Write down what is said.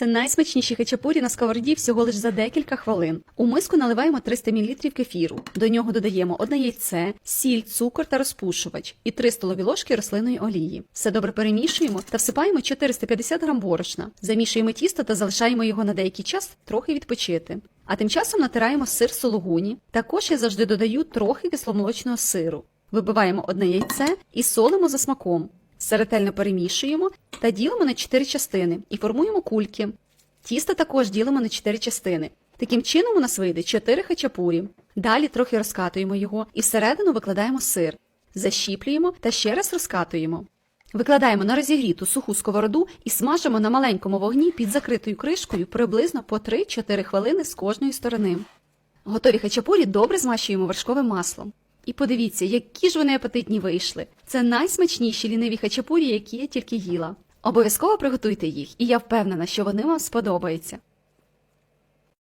Це найсмачніші хачапурі на сковороді всього лиш за декілька хвилин. У миску наливаємо 300 мл кефіру. До нього додаємо одне яйце, сіль, цукор та розпушувач і 3 столові ложки рослинної олії. Все добре перемішуємо та всипаємо 450 г борошна. Замішуємо тісто та залишаємо його на деякий час трохи відпочити. А тим часом натираємо сир сологуні. Також я завжди додаю трохи кисломолочного сиру. Вибиваємо одне яйце і солимо за смаком. Все ретельно перемішуємо та ділимо на 4 частини і формуємо кульки. Тісто також ділимо на 4 частини. Таким чином у нас вийде 4 хачапурі. Далі трохи розкатуємо його і всередину викладаємо сир. Защіплюємо та ще раз розкатуємо. Викладаємо на розігріту суху сковороду і смажимо на маленькому вогні під закритою кришкою приблизно по 3-4 хвилини з кожної сторони. Готові хачапурі добре змащуємо вершковим маслом. І подивіться, які ж вони апетитні вийшли. Це найсмачніші ліниві хачапурі, які я тільки їла. Обов'язково приготуйте їх, і я впевнена, що вони вам сподобаються.